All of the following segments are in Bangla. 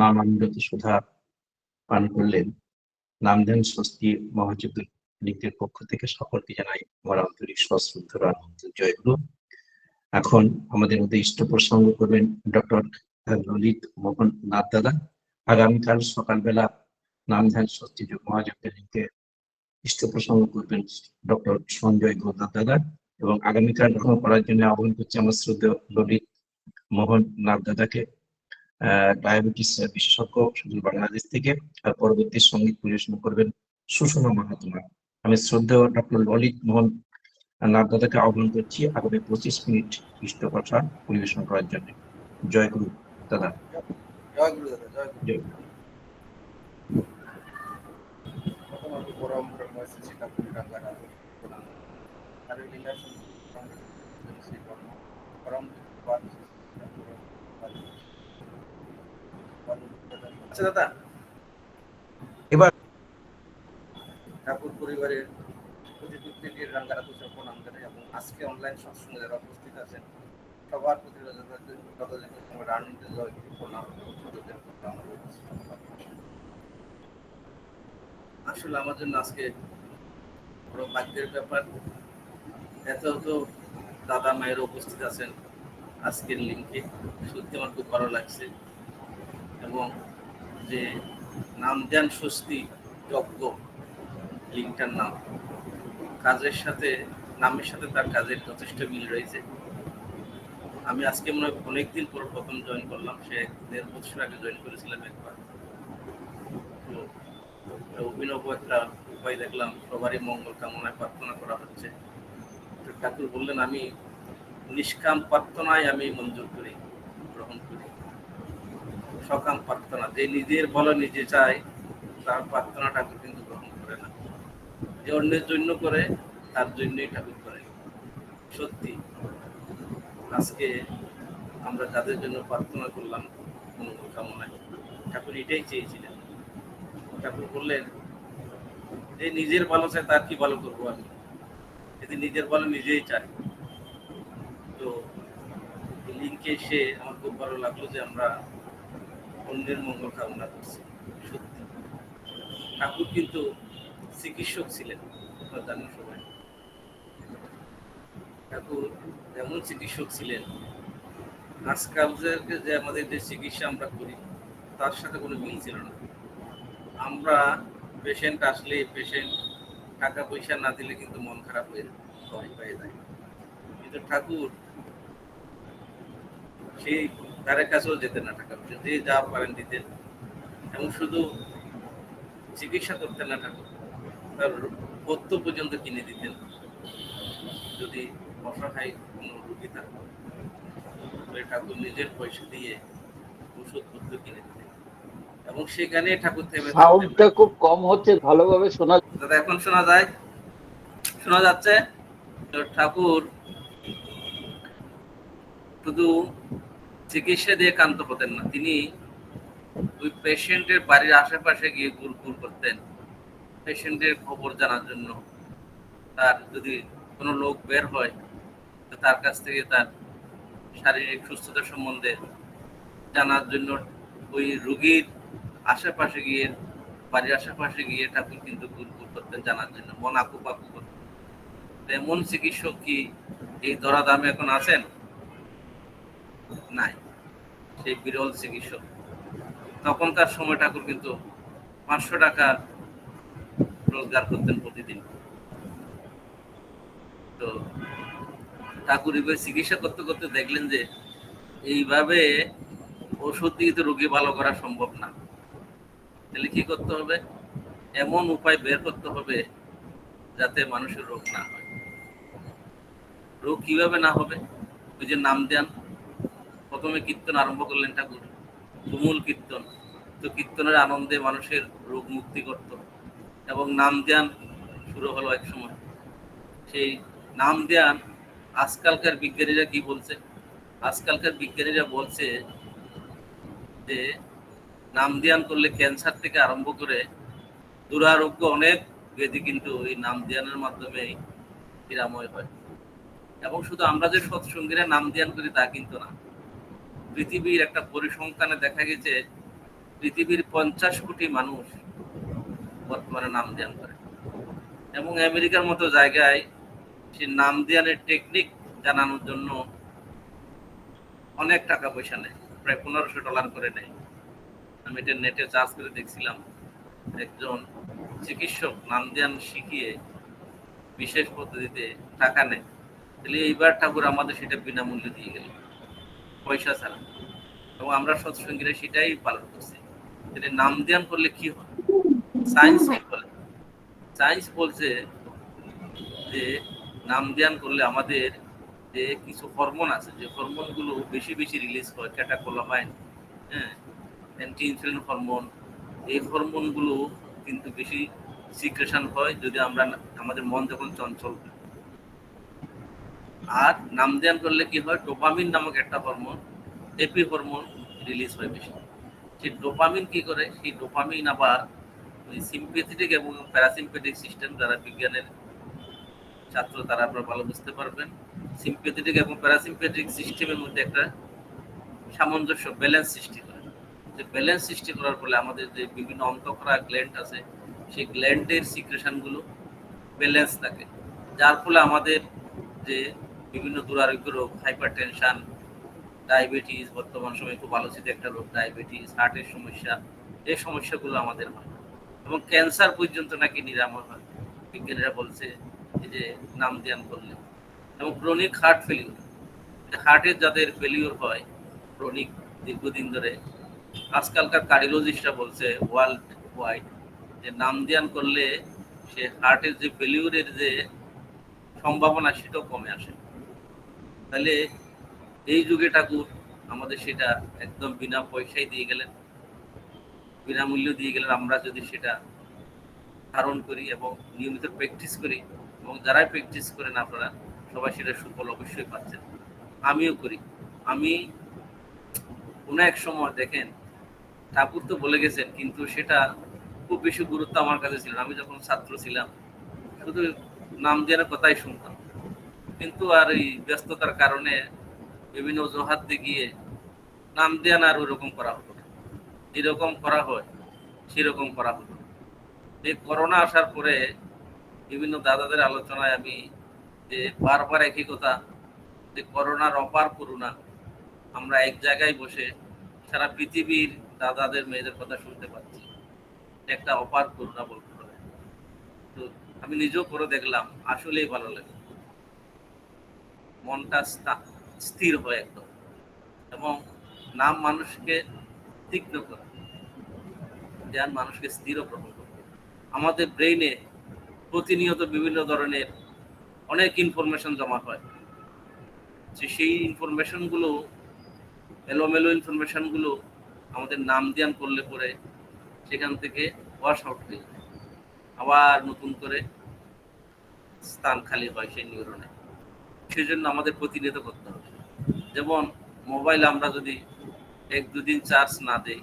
নামামৃত সুধা পান করলেন। নামধান স্বস্তি মহাযুদ্ধ লীগের পক্ষ থেকে সকলকে জানাই আমার আন্তরিক সশ্রদ্ধ আনন্দ। জয়গুরু এখন আমাদের মধ্যে ইষ্ট প্রসঙ্গ করবেন ডক্টর ললিত মোহন নাথ দাদা। আগামীকাল সকালবেলা নাম ধ্যান স্বস্তি মহাযজ্ঞ লীগের ইষ্ট প্রসঙ্গ করবেন ডক্টর সঞ্জয় গোদার দাদা এবং আগামীকাল করার জন্য আহ্বান করছি আমার শ্রদ্ধেয় ললিত মোহন নাথ দাদাকে। ডায়াবেটিস বিশেষজ্ঞ শুধু বাংলাদেশ থেকে আর পরবর্তী সংগীত পরিবেশন করবেন সুষমা মাহাত্মা আমি শ্রদ্ধেয় ডক্টর ললিত মোহন নাথ আহ্বান করছি আগামী পঁচিশ মিনিট ইষ্ট কথা পরিবেশন করার জন্য। জয় গুরু দাদা। জয় গুরু দাদা জয় গুরু। জয় গুরু। পরম ব্রহ্ম লীলা শ্রী ব্রহ্ম পরম আচ্ছা দাদা। এবার ঠাকুর পরিবারের প্রতি প্রত্যেকের রাঙ্গারা তুষার প্রণাম জানাই এবং আজকে অনলাইন সৎসঙ্গে যারা উপস্থিত আছেন সবার প্রতি আনন্দ প্রণাম আসলে আমার জন্য আজকে বড় ভাগ্যের ব্যাপার। এত তো দাদা মায়ের উপস্থিত আছেন আজকের লিঙ্কে সত্যি আমার খুব ভালো লাগছে। এবং যে নাম দেন স্বস্তি যজ্ঞ লিঙ্কটার নাম। কাজের সাথে, নামের সাথে তার কাজের যথেষ্ট মিল রয়েছে। আমি আজকে মনে হয় অনেকদিন পর প্রথম জয়েন করলাম, সে দেড় বছর আগে জয়েন করেছিলাম একবার। অভিনব একটা উপায় দেখলাম, সবারই মঙ্গল কামনায় প্রার্থনা করা হচ্ছে। ঠাকুর বললেন, আমি নিষ্কাম প্রার্থনায় আমি মঞ্জুর করি, গ্রহণ করি। সকাম প্রার্থনা, যে নিজের বলো নিজে চায়, তার প্রার্থনা ঠাকুর কিন্তু গ্রহণ করে না। যে অন্যের জন্য করে, তার জন্যই ঠাকুর করে। সত্যি, আজকে আমরা যাদের জন্য প্রার্থনা করলাম মঙ্গল কামনায় ঠাকুর এটাই চেয়েছিলেন। ঠাকুর বললেন, যে নিজের ভালো চায়, তার কি ভালো করব আমি? যদি নিজের ভালো নিজেই চাই তো লিঙ্কে এসে আমার খুব ভালো লাগল যে আমরা অন্যের মঙ্গল কামনা করছি, সত্যি। ঠাকুর কিন্তু চিকিৎসক ছিলেন জানেন সবাই ঠাকুর এমন চিকিৎসক ছিলেন আজকাল যে- আমাদের যে চিকিৎসা আমরা করি, তার সাথে কোনো মিল ছিল না। আমরা পেশেন্ট আসলে পেশেন্ট টাকা পয়সা না দিলে কিন্তু মন খারাপ হয়ে যায়। কিন্তু ঠাকুর সেই তারের কাছেও যেতেন না টাকা পয়সা যে যা পারেন দিতেন। এবং শুধু চিকিৎসা করতেন না ঠাকুর তার পথ্য পর্যন্ত কিনে দিতেন। যদি অসহায় কোনো রুগী থাকতো ঠাকুর নিজের পয়সা দিয়ে ওষুধপত্র কিনে দিতেন। এবং সেখানে ঠাকুর থেমে সাউন্ডটা খুব কম হচ্ছে ভালোভাবে শোনা দাদা এখন শোনা যায়? শোনা যাচ্ছে? তো ঠাকুর শুধু চিকিৎসা দিয়ে কান্ত হতেন না। তিনি ওই পেশেন্টের বাড়ির আশেপাশে গিয়ে ঘুরঘুর করতেন। পেশেন্টের খবর জানার জন্য তার যদি কোনো লোক বের হয় তার কাছ থেকে তার শারীরিক সুস্থতা সম্বন্ধে জানার জন্য ওই রুগীর আশেপাশে গিয়ে, বাড়ির আশেপাশে গিয়ে ঠাকুর কিন্তু ঘুরঘুর করতেন জানার জন্য। মন আকু পাকু করতেন। এমন চিকিৎসক কি এই ধরা দামে এখন আছেন? নাই। সেই বিরল চিকিৎসক। তখনকার সময় ঠাকুর কিন্তু পাঁচশো টাকা রোজগার করতেন প্রতিদিন। তো ঠাকুর এবার চিকিৎসা করতে করতে দেখলেন যে, এইভাবে ওষুধ দিয়ে তো রোগী ভালো করা সম্ভব না। তাহলে কি করতে হবে? এমন উপায় বের করতে হবে যাতে মানুষের রোগ না হয়। রোগ কীভাবে না হবে? ওই যে নাম দেন। প্রথমে কীর্তন আরম্ভ করলেন ঠাকুর। তুমুল কীর্তন। তো কীর্তনের আনন্দে মানুষের রোগ মুক্তি করত এবং নাম ধ্যান শুরু হলো এক সময়। সেই নাম ধ্যান আজকালকার বিজ্ঞানীরা কি বলছে? আজকালকার বিজ্ঞানীরা বলছে যে নাম ধ্যান করলে ক্যান্সার থেকে আরম্ভ করে দুরারোগ্য অনেক ব্যাধি কিন্তু এই নাম ধ্যানের মাধ্যমে নিরাময় হয়। এবং শুধু আমরা যে সৎসঙ্গীরা নাম ধ্যান করি তা কিন্তু না। পৃথিবীর একটা পরিসংখ্যানে দেখা গেছে, পৃথিবীর পঞ্চাশ কোটি মানুষ বর্তমানে নাম ধ্যান করে। এবং আমেরিকার মতো জায়গায় সে নাম ধ্যানের টেকনিক জানানোর জন্য অনেক টাকা পয়সা নেয়, প্রায় পনেরোশো ডলার করে নেয়। আমি এটা নেটে চার্জ করে দেখছিলাম, একজন চিকিৎসক নাম ধ্যান শিখিয়ে বিশেষ পদ্ধতিতে টাকা নেয়। তাহলে এইবার ঠাকুর আমাদের সেটা বিনামূল্যে দিয়ে গেল পয়সা ছাড়া। এবং আমরা সৎসঙ্গীরা সেটাই পালন করছি। তাহলে নাম ধ্যান করলে কি হয়? সায়েন্স কি বলে। সায়েন্স বলছে যে নাম ধ্যান করলে আমাদের যে কিছু হরমোন আছে যে হরমোনগুলো বেশি বেশি রিলিজ হয় ক্যাটাকোলামাইন হ্যাঁ অ্যান্টি ইনসুলিন হরমোন এই হরমোনগুলো কিন্তু বেশি সিক্রেশন হয় যদি আমরা আমাদের মন যখন চঞ্চল হয়। আর নাম ধ্যান করলে কি হয়? ডোপামিন নামক একটা হরমোন এপি হরমোন রিলিজ হয় বেশি। সেই ডোপামিন কি করে? সেই ডোপামিন আবার ওই সিম্পেথেটিক এবং প্যারাসিম্পেথিক সিস্টেম যারা বিজ্ঞানের ছাত্র, তারা আপনারা ভালো বুঝতে পারবেন। সিম্পেথেটিক এবং প্যারাসিম্পেথিক সিস্টেমের মধ্যে একটা সামঞ্জস্য ব্যালেন্স সৃষ্টি করে। যে ব্যালেন্স সৃষ্টি করার ফলে আমাদের যে বিভিন্ন অন্তঃকরা গ্ল্যান্ড আছে, সেই গ্ল্যান্ডের সিক্রেশনগুলো ব্যালেন্স থাকে। যার ফলে আমাদের যে বিভিন্ন দুরারোগ্য রোগ হাইপার টেনশন ডায়াবেটিস, বর্তমান সময়ে খুব আলোচিত একটা রোগ, ডায়াবেটিস, হার্টের সমস্যা, এই সমস্যাগুলো আমাদের হয়। এবং ক্যান্সার পর্যন্ত নাকি নিরাময় হয়। বিজ্ঞানীরা বলছে যে নাম ধ্যান করলে। এবং ক্রনিক হার্ট ফেলিওর হার্টের যাদের ফেলিওর হয় ক্রনিক দীর্ঘদিন ধরে, আজকালকার কার্ডিওলজিস্টরা বলছে ওয়ার্ল্ড ওয়াইড যে নাম ধ্যান করলে সে হার্টের যে ফেলিওরের যে সম্ভাবনা, সেটাও কমে আসে। তাহলে এই যুগে ঠাকুর আমাদের সেটা একদম বিনা পয়সায় দিয়ে গেলেন বিনামূল্য দিয়ে গেলেন, আমরা যদি সেটা ধারণ করি এবং নিয়মিত প্র্যাকটিস করি এবং যারাই প্র্যাকটিস করেন আপনারা, সবাই সেটা সুফল অবশ্যই পাচ্ছেন। আমিও করি। আমি কোনো এক সময় দেখেন, ঠাকুর তো বলে গেছেন, কিন্তু সেটা খুব বেশি গুরুত্ব আমার কাছে ছিল আমি যখন ছাত্র ছিলাম, শুধু নাম দেওয়ার কথাই শুনতাম। কিন্তু আর এই ব্যস্ততার কারণে বিভিন্ন অজুহাত গিয়ে নাম দেওয়া আর ওরকম করা হতো যেরকম করা হয়, সেরকম করা হতো এই করোনা আসার পরে বিভিন্ন দাদাদের আলোচনায় আমি যে বারবার একই কথা, যে করোনার অপার করুণা আমরা এক জায়গায় বসে সারা পৃথিবীর দাদাদের, মেয়েদের কথা শুনতে পাচ্ছি। একটা অপার করুণা বলতে পারে তো আমি নিজেও করে দেখলাম, আসলেই ভালো লাগে। মনটা স্থির হয় একদম। এবং নাম মানুষকে তীক্ষ্ণ করে ধ্যান মানুষকে স্থির গ্রহণ করে আমাদের ব্রেইনে প্রতিনিয়ত বিভিন্ন ধরনের অনেক ইনফরমেশন জমা হয়। যে সেই ইনফরমেশনগুলো এলোমেলো ইনফরমেশনগুলো আমাদের নাম ধ্যান করলে পরে সেখান থেকে ওয়াশ আউট হয়ে যায়। আবার নতুন করে স্থান খালি হয় সেই নিউরনে সেই জন্য আমাদের প্রতিনিয়ত করতে হবে। যেমন মোবাইল আমরা যদি এক, দুদিন চার্জ না দেই,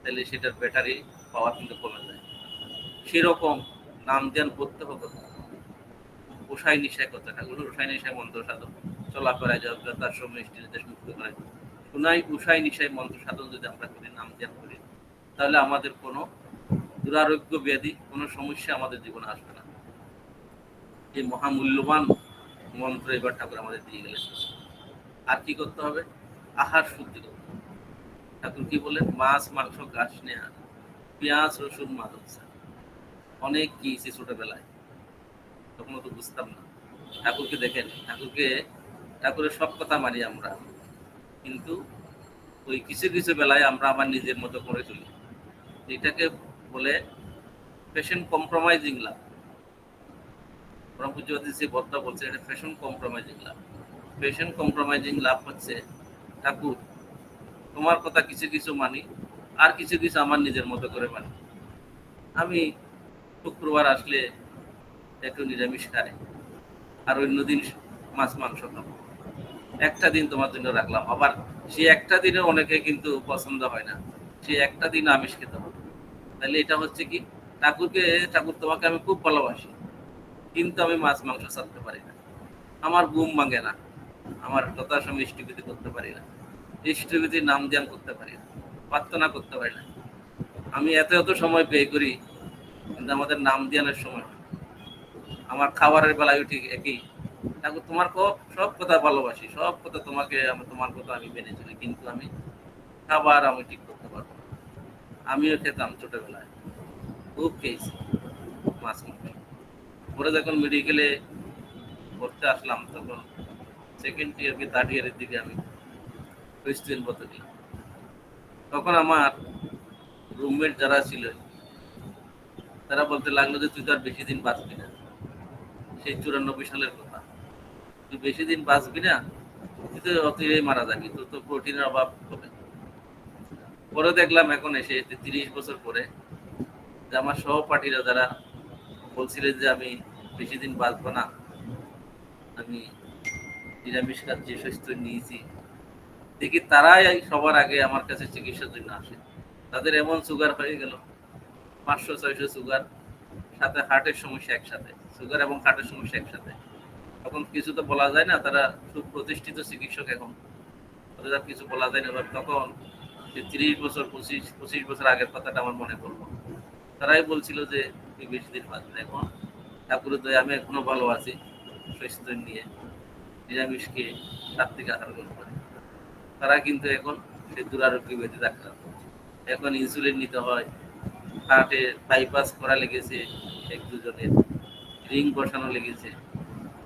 তাহলে সেটার ব্যাটারি পাওয়ার কিন্তু কমে যায়। সেরকম নাম ধ্যান করতে হবে। উষাই নিশায় করতে থাকবে উষাই নিশায় মন্ত্র সাধন। চলাফেরায় জগতার সময় দেশ মুক্ত করে সুনাই উষাই নিশায় মন্ত্র সাধন যদি আমরা করি, নাম ধ্যান করি, তাহলে আমাদের কোনো দুরারোগ্য ব্যাধি, কোনো সমস্যা আমাদের জীবনে আসবে না। এই মহামূল্যবান মন্ত্র এবার ঠাকুর আমাদের দিয়ে গেলেন। আর কি করতে হবে? আহার শুদ্ধি করতে হবে। ঠাকুর কি বলেন মাছ, মাংস, ঘাস নেয়া পেঁয়াজ, রসুন মাছ অনেক কি সে ছোটবেলায়। তখন তো বুঝতাম না। ঠাকুরকে দেখেন, ঠাকুরকে, ঠাকুরের সব কথা মানি আমরা। কিন্তু ওই কিছু কিছু বেলায় আমরা আমার নিজের মতো করে চলি। এটাকে বলে পেশেন্ট কম্প্রোমাইজিং লাভ ব্রহ্মপুজ্যবাদী যে বক্তা বলছে এটা fashion compromising love fashion compromising love হচ্ছে, ঠাকুর, তোমার কথা কিছু কিছু মানি, আর কিছু কিছু আমার নিজের মতো করে মানি। আমি শুক্রবার আসলে একটু নিরামিষ খাই, আর অন্য দিন মাছ, মাংস খাব। একটা দিন তোমার জন্য রাখলাম। আবার সেই একটা দিনে অনেকে কিন্তু পছন্দ হয় না সেই একটা দিন আমিষ খেতে হবে তাহলে এটা হচ্ছে কি? ঠাকুরকে, ঠাকুর তোমাকে আমি খুব ভালোবাসি। কিন্তু আমি মাছ মাংস ছাড়তে পারি না। আমার ঘুম ভাঙে না। আমার যথাসময় ইষ্টবিধি করতে পারি না। ইষ্টবিধির নাম ধ্যান করতে পারি না। প্রার্থনা করতে পারি না। আমি এত এত সময় ব্যয় করি, কিন্তু আমাদের নাম দিয়ানোর সময় আমার খাবারের বেলায় ঠিক একই। ঠাকুর, তোমার সব কথা ভালোবাসি, সব কথা তোমাকে আমি তোমার কথা আমি মেনে চলি, কিন্তু আমি খাবার আমি ঠিক করতে পারব আমিও খেতাম ছোটবেলায়। খুব খেয়েছি মাছ মাংস। পরে যখন মেডিকেলে পড়তে আসলাম, তখন সেকেন্ড ইয়ার কি থার্ড ইয়ারের দিকে আমি পথে গেলাম। তখন আমার রুমমেট যারা ছিল, তারা বলতে লাগল যে, তুই তো আর বেশি দিন বাঁচবি না। সেই চুরানব্বই সালের কথা। তুই বেশি দিন বাঁচবি না, তুই তো অতিরেই মারা যাবি, তোর তো প্রোটিনের অভাব হবে। পরে দেখলাম এখন এসে তিরিশ বছর পরে যে, আমার সহপাঠীরা যারা বলছিলেন যে, আমি বেশি দিন বাঁচবো না। আমি নিরামিষ খাদ্য সুস্থ নিয়েছি। দেখি তারাই সবার আগে আমার কাছে চিকিৎসার জন্য আসে। তাদের এমন সুগার হয়ে গেল, পাঁচশো, ছয়শো সুগার সাথে হার্টের সমস্যা একসাথে সুগার এবং হার্টের সমস্যা একসাথে। তখন কিছু তো বলা যায় না, তারা সুপ্রতিষ্ঠিত চিকিৎসক এখন। তাদের আর কিছু বলা যায় না, এবার তখন যে তিরিশ বছর, পঁচিশ পঁচিশ বছর আগের কথাটা আমার মনে পড়ল। তারাই বলছিল যে বেশি দিন বাঁচবে এখন। ঠাকুরের দয়া আমি এখনও ভালো আছি সুস্থ নিয়ে নিরামিষকে সাত্বিক আহার গ্রহণ করে। তারা কিন্তু এখন সে দুরারোগ্য ব্যাধি ডাক্তার এখন ইনসুলিন নিতে হয় হার্টে বাইপাস করা লেগেছে এক দুজনের রিং বসানো লেগেছে।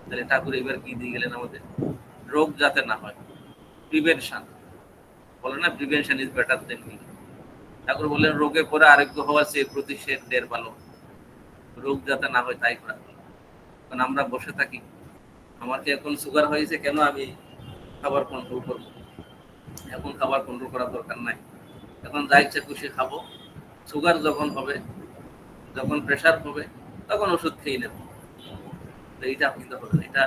তাহলে ঠাকুর এবার কি দিয়ে গেলেন আমাদের? রোগ যাতে না হয় প্রিভেনশন বলে না prevention is better than Thakur বললেন, রোগে পরে আরোগ্য হওয়া সে প্রতিষেধ দের ভালো। রোগ যাতে না হয়, তাই করা। কারণ আমরা বসে থাকি। আমার কি এখন সুগার হয়েছে কেন আমি খাবার কন্ট্রোল করব? এখন খাবার কন্ট্রোল করার দরকার নাই। এখন যা ইচ্ছা খুশি খাব। সুগার যখন হবে, যখন প্রেশার হবে, তখন ওষুধ খেয়ে নেব। তো এইটা কিন্তু হবে এটা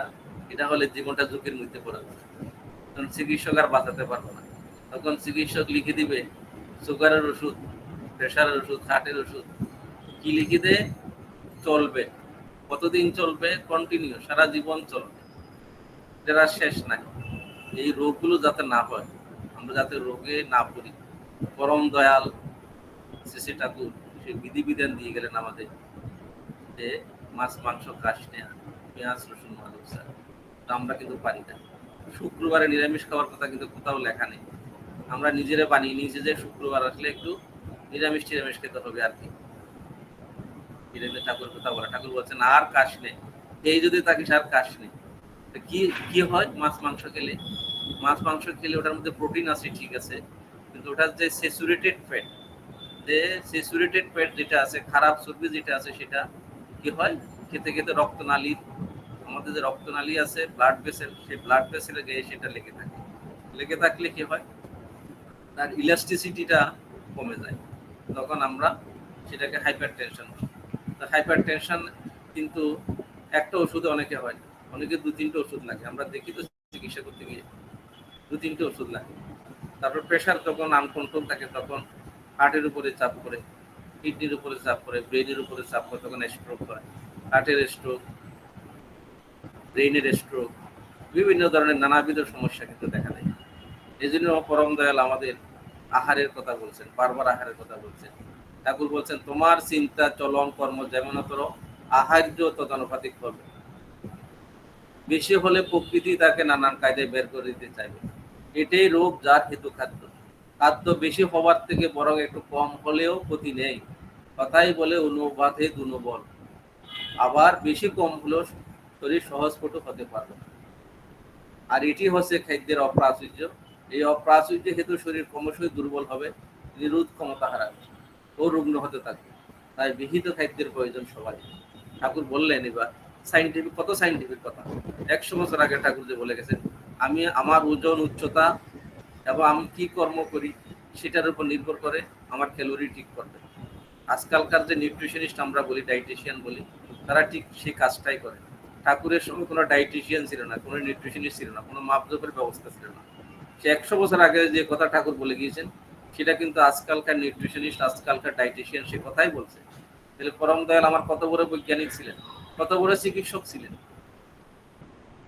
এটা হলে জীবনটা ঝুঁকির মধ্যে পড়ে যাবে। তখন চিকিৎসক আর বাঁচাতে পারব না। তখন চিকিৎসক লিখে দিবে সুগারের ওষুধ প্রেশারের ওষুধ হার্টের ওষুধ। কি লিখে দে চলবে। কতদিন চলবে? কন্টিনিউ সারা জীবন চলবে। যারা শেষ নাই। এই রোগগুলো যাতে না হয়, আমরা যাতে রোগে না পড়ি। পরম দয়াল শ্রী ঠাকুর সে বিধিবিধান দিয়ে গেলেন আমাদের যে মাছ, মাংস কাশ নেয়া পেঁয়াজ, রসুন মাদক স্যার আমরা কিন্তু পারি না। শুক্রবারে নিরামিষ খাওয়ার কথা কিন্তু কোথাও লেখা নেই। আমরা নিজেরা বানিয়ে নিয়েছি যে শুক্রবার আসলে একটু নিরামিষ টিরামিষ খেতে হবে আর কি। বীরেন্দ্র ঠাকুর কথা বলে। ঠাকুর বলছেন আর কাশ নেই। এই যদি থাকিস আর কাশ নেই কি কি হয়? মাছ, মাংস খেলে। মাছ, মাংস খেলে ওটার মধ্যে প্রোটিন আছে, ঠিক আছে। কিন্তু ওটার যে স্যাচুরেটেড ফ্যাট যে স্যাচুরেটেড ফ্যাট যেটা আছে, খারাপ চর্বি যেটা আছে, সেটা কি হয়? খেতে খেতে রক্তনালীর আমাদের যে রক্তনালী আছে ব্লাড ভেসেল সেই ব্লাড ভেসেলে গিয়ে সেটা লেগে থাকে। লেগে থাকলে কি হয়? তার ইলাস্টিসিটিটা কমে যায়। তখন আমরা সেটাকে হাইপার টেনশন হাইপার টেনশন কিন্তু একটা ওষুধে অনেকে হয় অনেকে দু তিনটে ওষুধ লাগে। আমরা দেখি তো চিকিৎসা করতে গিয়ে। দু তিনটে ওষুধ লাগে। তারপর প্রেশার যখন আনকন্ট্রোল থাকে তখন হার্টের উপরে চাপ করে কিডনির উপরে চাপ করে ব্রেনের উপরে চাপ করে তখন স্ট্রোক হয়। হার্টের স্ট্রোক ব্রেইনের স্ট্রোক বিভিন্ন ধরনের নানাবিধ সমস্যা কিন্তু দেখা দেয়। এই জন্য পরম দয়াল আমাদের আহারের কথা বলছেন, বারবার আহারের কথা বলছেন। ঠাকুর বলছেন, তোমার চিন্তা চলন কর্ম যেমন করো, আহার্য তদানুপাতিক হবে। বেশি হলে প্রকৃতি তাকে নানান কায়দায় বের করে দিতে চাইবে। এটাই রোগ যার হেতু খাদ্য। খাদ্য বেশি হওয়ার থেকে বরং একটু কম হলেও ক্ষতি নেই। কথাই বলে অনুবাদে দুনবল আবার বেশি কম হলেও শরীর সহজপটু হতে পারবে আর এটি হচ্ছে খাদ্যের অপ্রাচুর্য। এই অপ্রাচুর্য হেতু শরীর ক্রমশই দুর্বল হবে, নিরোধ ক্ষমতা হারাবে। ও রুগ্ন হতে থাকবে তাই বিহিত খাদ্যের প্রয়োজন সবাই ঠাকুর বললেন এবার সাইন্টিফিক কত সাইন্টিফিক কথা? একশো বছর আগে ঠাকুর যে বলে গেছেন, আমি আমার ওজন, উচ্চতা এবং আমি কি কর্ম করি সেটার উপর নির্ভর করে আমার ক্যালোরি ঠিক করবে আজকালকার যে নিউট্রিশনিস্ট আমরা বলি ডাইটিশিয়ান বলি, তারা ঠিক সেই কাজটাই করে ঠাকুরের সময় কোনো ডাইটিশিয়ান ছিল না, কোনো নিউট্রিশনিস্ট ছিল না, কোনো মাপজোপের ব্যবস্থা ছিল না। সে একশো বছর আগে যে কথা ঠাকুর বলে গিয়েছেন সেটা কিন্তু আজকালকার নিউট্রিশনিস্ট আজকালকার ডাইটিশিয়ান সে কথাই বলছে। তাহলে পরম দয়াল আমার কত বড় বৈজ্ঞানিক ছিলেন? কত বড় চিকিৎসক ছিলেন?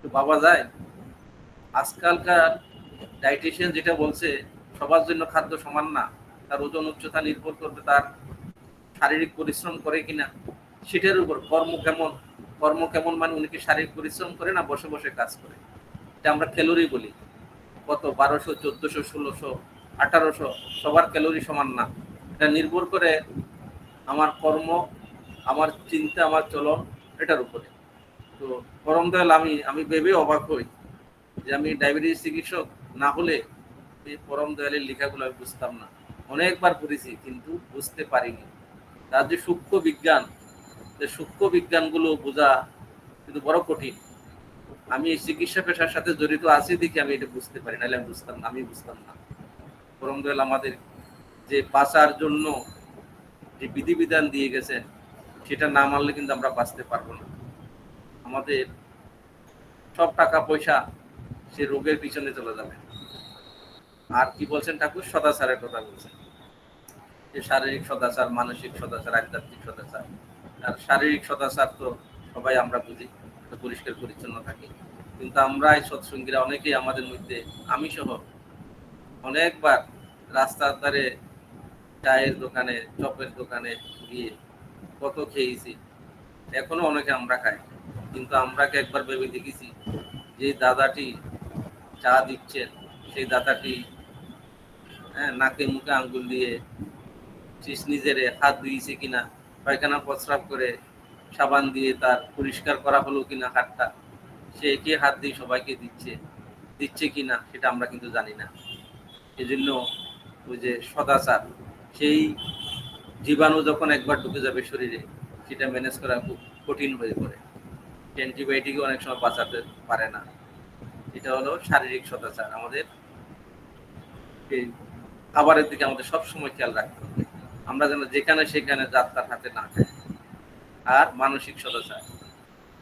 তো বাবা যায়, আজকালকার ডাইটিশিয়ান যেটা বলছে, সবার জন্য খাদ্য সমান না, তার ওজন উচ্চতা নির্ভর করবে তার শারীরিক পরিশ্রম করে কিনা, সেটার উপর কর্ম কেমন কর্ম কেমন মানে উনি কি শারীরিক পরিশ্রম করে না বসে বসে কাজ করে? এটা আমরা ক্যালোরি বলি। কত? বারোশো, চোদ্দশো, ষোলোশো আঠারোশো সবার ক্যালোরি সমান না। এটা নির্ভর করে আমার কর্ম, আমার চিন্তা, আমার চলন, এটার উপরে। তো পরম দয়াল, আমি আমি ভেবে অবাক হই যে আমি ডায়াবেটিস চিকিৎসক না হলে এই পরম দয়ালের লেখাগুলো আমি বুঝতাম না। অনেকবার পড়েছি, কিন্তু বুঝতে পারিনি। তার যে সূক্ষ্ম বিজ্ঞান, যে সূক্ষ্ম বিজ্ঞানগুলো বোঝা কিন্তু বড় কঠিন। আমি এই চিকিৎসা পেশার সাথে জড়িত আছি দেখে আমি এটা বুঝতে পারি, নাহলে আমি বুঝতাম না, আমি বুঝতাম না। পরম আমাদের যে বাঁচার জন্য যে বিধিবিধান দিয়ে গেছেন সেটা না মানলে কিন্তু আমরা বাঁচতে পারব না। আমাদের সব টাকা পয়সা সে রোগের পিছনে চলে যাবে। আর কি বলছেন ঠাকুর? সদাচারের কথা বলছেন। যে শারীরিক সদাচার, মানসিক সদাচার, আধ্যাত্মিক সদাচার, আর শারীরিক সদাচার তো সবাই আমরা বুঝি, পরিষ্কার পরিচ্ছন্ন থাকি। কিন্তু আমরা এই সৎসঙ্গীরা অনেকেই আমাদের মধ্যে আমি সহ অনেকবার রাস্তার ধারে চায়ের দোকানে, চপের দোকানে গিয়ে কত খেয়েছি। এখনও অনেকে আমরা খাই, কিন্তু আমরাকে একবার ভেবে দেখেছি যে দাদাটি চা দিচ্ছেন, সেই দাদাটি হ্যাঁ নাকে মুখে আঙ্গুল দিয়ে শিস নিজের হাত ধুইছে কিনা, পায়খানা প্রস্রাব করে সাবান দিয়ে তার পরিষ্কার করা হলো কিনা হাতটা, সে কে হাত দিয়ে সবাইকে দিচ্ছে দিচ্ছে কিনা সেটা আমরা কিন্তু জানি না। এই জন্য ওই যে সদাচার, সেই জীবাণু যখন একবার ঢুকে যাবে শরীরে, সেটা ম্যানেজ করা খুব কঠিন হয়ে পড়ে। অ্যান্টিবায়োটিকও অনেক সময় বাঁচাতে পারে না। এটা হলো শারীরিক সদাচার। আমাদের এই খাবারের দিকে আমাদের সব সময় খেয়াল রাখতে হবে। আমরা যেন যেখানে সেখানে যাত্রার হাতে না খাই। আর মানসিক সদাচার।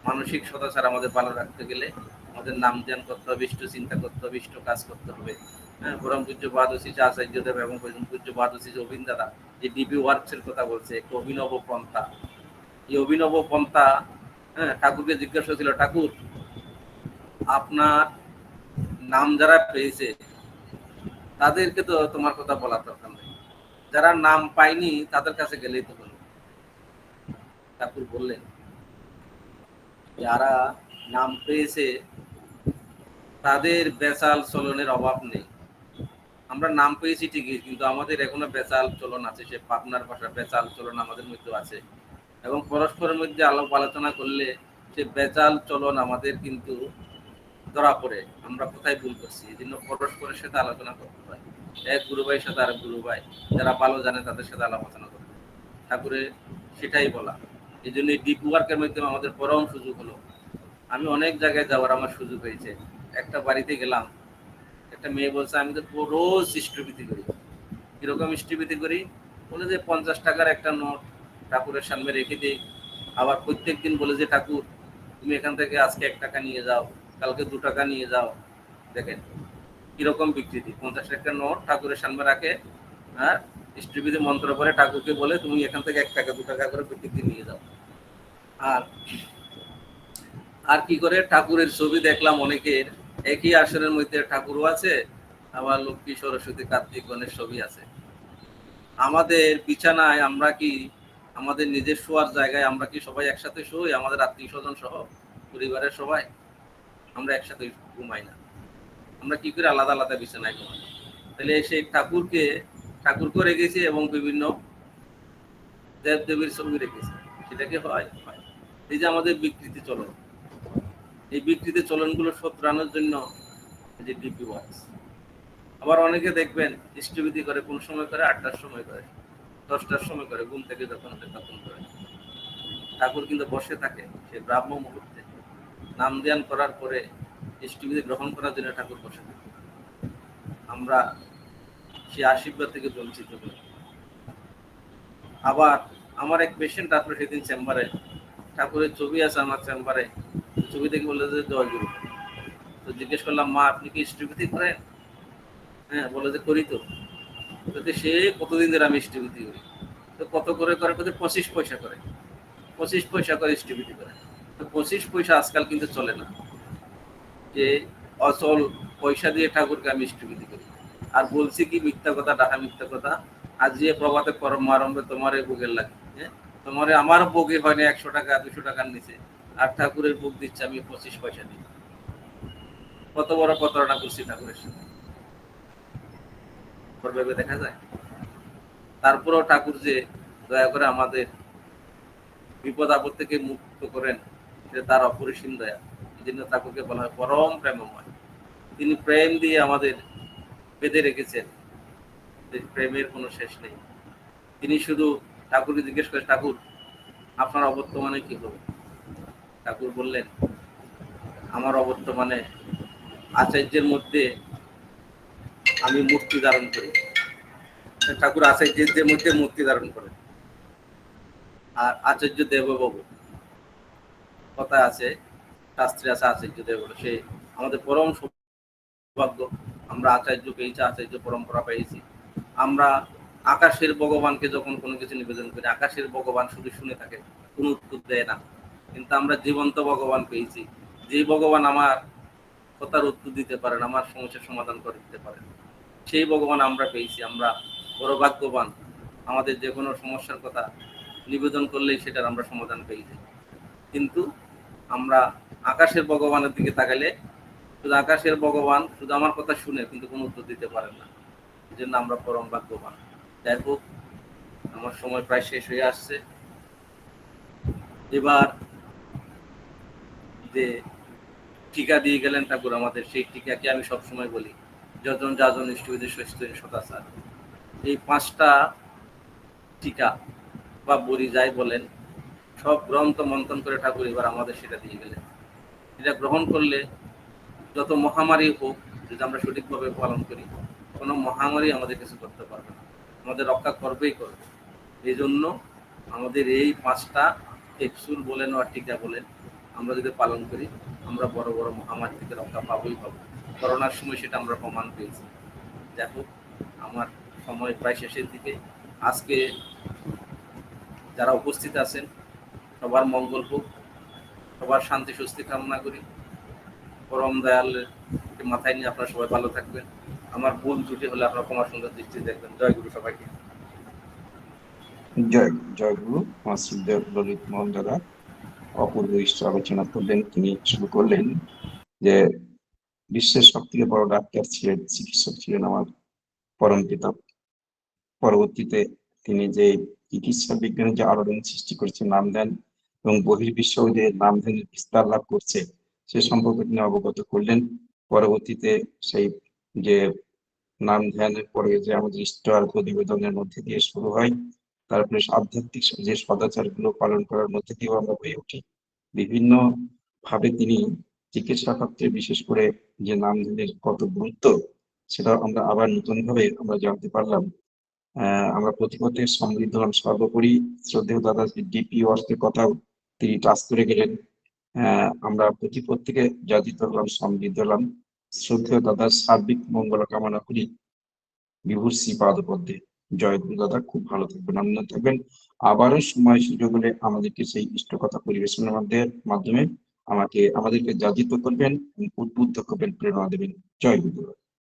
মানসিক সদাচার আমাদের ভালো রাখতে গেলে আমাদের নাম ধ্যান করতে হবে ইষ্ট চিন্তা করতে হবে, ইষ্ট কাজ করতে হবে। হ্যাঁ পরম পূজ্য বাদশী আচার্যদেব এবং পরম পূজ্য বাদশী অভিন দাদা যে ডিবি ওয়ার্কসের কথা বলছে, এক অভিনব পন্থা। এই অভিনব পন্থা হ্যাঁ ঠাকুরকে জিজ্ঞাসা ছিল ঠাকুর, আপনার নাম যারা পেয়েছে, তাদেরকে তো তোমার কথা বলার দরকার নেই। যারা নাম পায়নি, তাদের কাছে গেলেই তো হলো। ঠাকুর বললেন, যারা নাম পেয়েছে, তাদের বেচাল চলনের অভাব নেই। আমরা নাম পেয়েছি ঠিকই, কিন্তু আমাদের এখনও বেচাল চলন আছে, সে পাবনার ভাষা বেচাল চলন আমাদের মধ্যে আছে। এবং পরস্পরের মধ্যে আলাপ আলোচনা করলে সে বেচাল চলন আমাদের কিন্তু ধরা পড়ে, আমরা কোথায় ভুল করছি? এই জন্য পরস্পরের সাথে আলোচনা করতে হয়। এক গুরু ভাইয়ের সাথে আর গুরু ভাই যারা ভালো জানে তাদের সাথে আলাপ আলোচনা করতে। ঠাকুরের সেটাই বলা। এই জন্য ডিপ ওয়ার্কের মাধ্যমে আমাদের পরম সুযোগ হলো। আমি অনেক জায়গায় যাওয়ার আমার সুযোগ হয়েছে। একটা বাড়িতে গেলাম একটা মেয়ে বলছে, আমি তো রোজ ইষ্টভীতি করি। কীরকম ইষ্টভীতি করি? বলে যে পঞ্চাশ টাকার একটা নোট ঠাকুরের সামনে রেখে দিই আবার প্রত্যেক দিন বলে যে, ঠাকুর, তুমি এখান থেকে আজকে এক টাকা নিয়ে যাও, কালকে দু টাকা নিয়ে যাও। দেখেন, কীরকম বিকৃতি। পঞ্চাশ টাকার নোট ঠাকুরের সামনে রাখে আর ইষ্টভীতি মন্ত্র করে ঠাকুরকে বলে, তুমি এখান থেকে এক টাকা, দু টাকা করে প্রত্যেক দিন নিয়ে যাও। আর আর কি করে? ঠাকুরের ছবি দেখলাম অনেকের। একই আসনের মধ্যে ঠাকুরও আছে, আবার লক্ষ্মী, সরস্বতী, কার্তিক, গণেশ ছবি আছে। আমাদের বিছানায় আমরা কি, আমাদের নিজের শোয়ার জায়গায় আমরা কি সবাই একসাথে শুই? আমাদের আত্মীয় স্বজন সহ? পরিবারের সবাই? আমরা একসাথে ঘুমাই না। আমরা কি করে আলাদা আলাদা বিছানায় ঘুমাই? তাহলে সেই ঠাকুরকে ঠাকুরকে রেখেছি এবং বিভিন্ন দেব দেবীর ছবি রেখেছি। সেটা কি হয়? হয়। এই যে আমাদের বিকৃতি চলন। এই বিকৃতি চলনগুলো শোধরানোর জন্য যে ডিপি ওয়ার্কস আবার অনেকে দেখবেন ইষ্টবিধি করে কোন সময় করে আটটার সময় করে, দশটার সময় করে, ঘুম থেকে যখন তখন করে। ঠাকুর কিন্তু বসে থাকে সে ব্রাহ্ম মুহূর্তে। নাম ধ্যান করার পরে ইষ্টবিধি গ্রহণ করার জন্য ঠাকুর বসে থাকে। আমরা সে আশীর্বাদ থেকে বঞ্চিত হই। আবার আমার এক পেশেন্ট আসলো সেদিন চেম্বারে ঠাকুরের ছবি আছে আমার চেম্বারে ছবি দেখে বলল যে জয় গুরু তো জিজ্ঞেস করলাম, মা, আপনি কি ইষ্টবিধি করেন? হ্যাঁ বলে যে করি তো। তো সে কতদিন ধরে আমি ইষ্টবিধি করি। তো কত করে করে কত? পঁচিশ পয়সা করে। পঁচিশ পয়সা করে ইষ্টবিধি করে। তো পঁচিশ পয়সা আজকাল কিন্তু চলে না। যে অচল পয়সা দিয়ে ঠাকুরকে আমি ইষ্টবিধি করি। আর বলছি কি মিথ্যা কথা ডাকা মিথ্যা কথা। আজ যে প্রভাতে কর্ম আরম্ভে তোমারে বুকের লাগে হ্যাঁ? তোমারে আমার বুকে হয় না একশো টাকা, দুশো টাকার নিচে। আর ঠাকুরের বুক দিচ্ছে আমি পঁচিশ পয়সা দিই কত বড় প্রতারণা করছি ঠাকুরের সাথে ভেবে দেখা যায়? তারপরেও ঠাকুর যে দয়া করে আমাদের বিপদ আপদ থেকে মুক্ত করেন যে তার অপরিসীম দয়া। এই জন্য ঠাকুরকে বলা হয় পরম প্রেমময়। তিনি প্রেম দিয়ে আমাদের বেঁধে রেখেছেন। প্রেমের কোনো শেষ নেই। তিনি শুধু ঠাকুরকে জিজ্ঞেস করে, ঠাকুর, আপনার অবর্তমানে কি হবে ঠাকুর বললেন, আমার অবর্তমানে আচার্যের মধ্যে আমি মূর্তি ধারণ করি। ঠাকুর আচার্যের মধ্যে মূর্তি ধারণ করেন। আর আচার্য দেববাবু, কথা আছে, শাস্ত্রে আছে আচার্য দেব সে আমাদের পরম সৌভাগ্য। আমরা আচার্য পেয়েছি, আচার্য পরম্পরা পেয়েছি। আমরা আকাশের ভগবানকে যখন কোনো কিছু নিবেদন করি, আকাশের ভগবান শুধু শুনে থাকে, কোনো উত্তর দেয় না। কিন্তু আমরা জীবন্ত ভগবান পেয়েছি। যে ভগবান আমার কথার উত্তর দিতে পারেন, আমার সমস্যার সমাধান করে দিতে পারেন, সেই ভগবান আমরা পেয়েছি। আমরা বড় ভাগ্যবান আমাদের যে কোনো সমস্যার কথা নিবেদন করলেই সেটার আমরা সমাধান পেয়ে যাই। কিন্তু আমরা আকাশের ভগবানের দিকে তাকালে শুধু আকাশের ভগবান শুধু আমার কথা শুনে কিন্তু কোনো উত্তর দিতে পারেন না। এই জন্য আমরা পরম ভাগ্যবান। যাই হোক, আমার সময় প্রায় শেষ হয়ে আসছে। এবার যে টিকা দিয়ে গেলেন ঠাকুর আমাদের, সেই টিকাকে আমি সবসময় বলি। যজন যাজন ইষ্টবিদের স্বস্ত সদাচার এই পাঁচটা টিকা বা বলি যাই বলেন, সব গ্রন্থ মন্থন করে ঠাকুর এবার আমাদের সেটা দিয়ে গেলেন। এটা গ্রহণ করলে যত মহামারী হোক যদি আমরা সঠিকভাবে পালন করি, কোনো মহামারী আমাদের কিছু করতে পারবে না। আমাদের রক্ষা করবেই করবে। এই জন্য আমাদের এই পাঁচটা এক্সুল বলেন আর টিকা বলেন আমরা যদি পালন করি, আমরা বড় বড় মহামারী থেকে রক্ষা পাবোই পাবো করোনার সময় সেটা আমরা প্রমাণ পেয়েছি। দেখো, আমার সময় প্রায় শেষের দিকে। আজকে যারা উপস্থিত আছেন, সবার মঙ্গল হোক, সবার শান্তি, স্বস্তি কামনা করি। পরম দয়ালের মাথায় নিয়ে আপনারা সবাই ভালো থাকবেন। আমার ভুল ত্রুটি হলে আপনারা ক্ষমা সুন্দর দৃষ্টি দেখবেন। জয় গুরু সবাইকে। জয় জয় গুরু শ্রদ্ধেয় ললিত মোহন দাদা অপূর্ব ইষ্ট আলোচনা করলেন, তিনি শুরু করলেন যে বিশ্বের সব থেকে বড় ডাক্তার ছিলেন, চিকিৎসক ছিলেন আমার পরম পিতা। পরবর্তীতে তিনি যে চিকিৎসা বিজ্ঞানের যে আলোড়ন সৃষ্টি করেছে, নাম দেন এবং বহির্বিশ্বেও যে নাম ধ্যানের বিস্তার লাভ করছে, সে সম্পর্কে তিনি অবগত করলেন। পরবর্তীতে সেই যে নাম ধ্যানের পরে যে আমাদের ইষ্ট আর প্রতিবেদনের মধ্যে দিয়ে শুরু হয় তারপরে আধ্যাত্মিক যে সদাচারগুলো পালন করার মধ্যে দিয়েও আমরা হয়ে উঠি। বিভিন্ন ভাবে তিনি চিকিৎসা ক্ষেত্রে বিশেষ করে যে নাম ধ্যানের কত গুরুত্ব সেটা আমরা আবার নতুন ভাবে আমরা জানতে পারলাম। আমরা প্রতিপথে সমৃদ্ধ হলাম। সর্বোপরি শ্রদ্ধেয় দাদা ডিপি ওয়ার্সের কথাও তিনি টাচ করে গেলেন। আমরা প্রতিপথ থেকে জাতিত হলাম, সমৃদ্ধ হলাম। শ্রদ্ধেয় দাদার সার্বিক মঙ্গল কামনা করি শ্রী পাদপদ্মে জয় গুরু দাদা খুব ভালো থাকবেন, আনন্দ থাকবেন। আবারও সময় সুযোগ হলে আমাদেরকে সেই ইষ্টকথা পরিবেশনের মধ্যে, মাধ্যমে আমাকে, আমাদেরকে জাজিত করবেন উদ্বুদ্ধ করবেন, প্রেরণা দেবেন। জয় গুরু